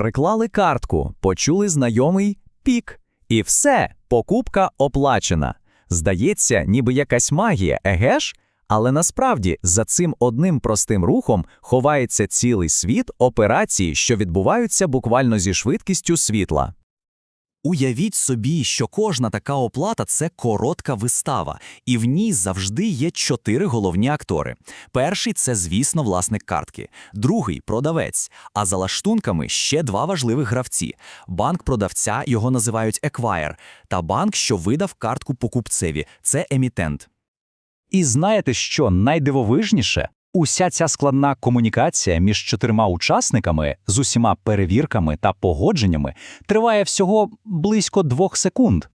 Приклали картку, почули знайомий пік. І все, покупка оплачена. Здається, ніби якась магія, еге ж? Але насправді за цим одним простим рухом ховається цілий світ операцій, що відбуваються буквально зі швидкістю світла. Уявіть собі, що кожна така оплата це коротка вистава, і в ній завжди є чотири головні актори. Перший це, звісно, власник картки, другий продавець. А за лаштунками ще два важливих гравці: банк продавця його називають еквайр, та банк, що видав картку покупцеві, це емітент. І знаєте, що найдивовижніше? Уся ця складна комунікація між чотирма учасниками з усіма перевірками та погодженнями триває всього близько двох секунд.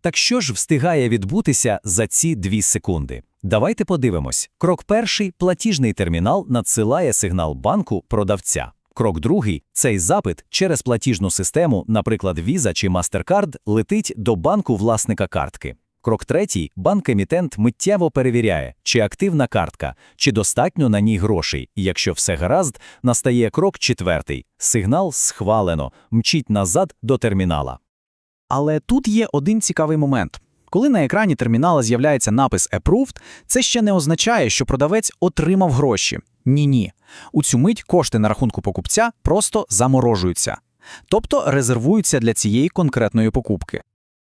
Так що ж встигає відбутися за ці дві секунди? Давайте подивимось. Крок перший платіжний термінал надсилає сигнал банку продавця. Крок другий цей запит через платіжну систему, наприклад, Visa чи MasterCard, летить до банку власника картки. Крок третій банк-емітент миттєво перевіряє, чи активна картка, чи достатньо на ній грошей. І якщо все гаразд, настає крок четвертий. Сигнал схвалено, мчить назад до термінала. Але тут є один цікавий момент. Коли на екрані термінала з'являється напис Approved, це ще не означає, що продавець отримав гроші. Ні-ні. У цю мить кошти на рахунку покупця просто заморожуються, тобто резервуються для цієї конкретної покупки.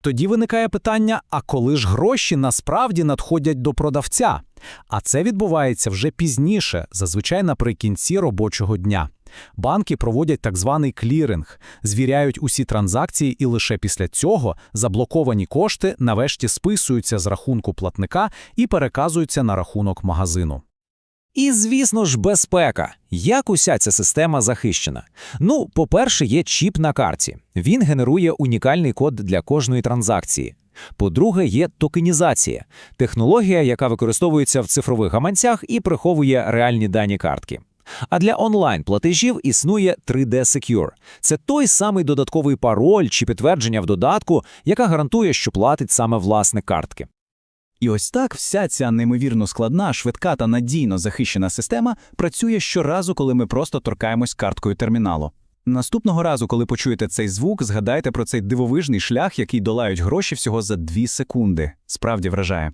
Тоді виникає питання: а коли ж гроші насправді надходять до продавця? А це відбувається вже пізніше, зазвичай наприкінці робочого дня. Банки проводять так званий кліринг, звіряють усі транзакції, і лише після цього заблоковані кошти нарешті списуються з рахунку платника і переказуються на рахунок магазину. І, звісно ж, безпека. Як уся ця система захищена? Ну, по-перше, є чіп на карті. Він генерує унікальний код для кожної транзакції. По-друге, є токенізація технологія, яка використовується в цифрових гаманцях і приховує реальні дані картки. А для онлайн-платежів існує 3D Secure. Це той самий додатковий пароль чи підтвердження в додатку, яка гарантує, що платить саме власник картки. І ось так вся ця неймовірно складна, швидка та надійно захищена система працює щоразу, коли ми просто торкаємось карткою терміналу. Наступного разу, коли почуєте цей звук, згадайте про цей дивовижний шлях, який долають гроші всього за дві секунди. Справді вражає.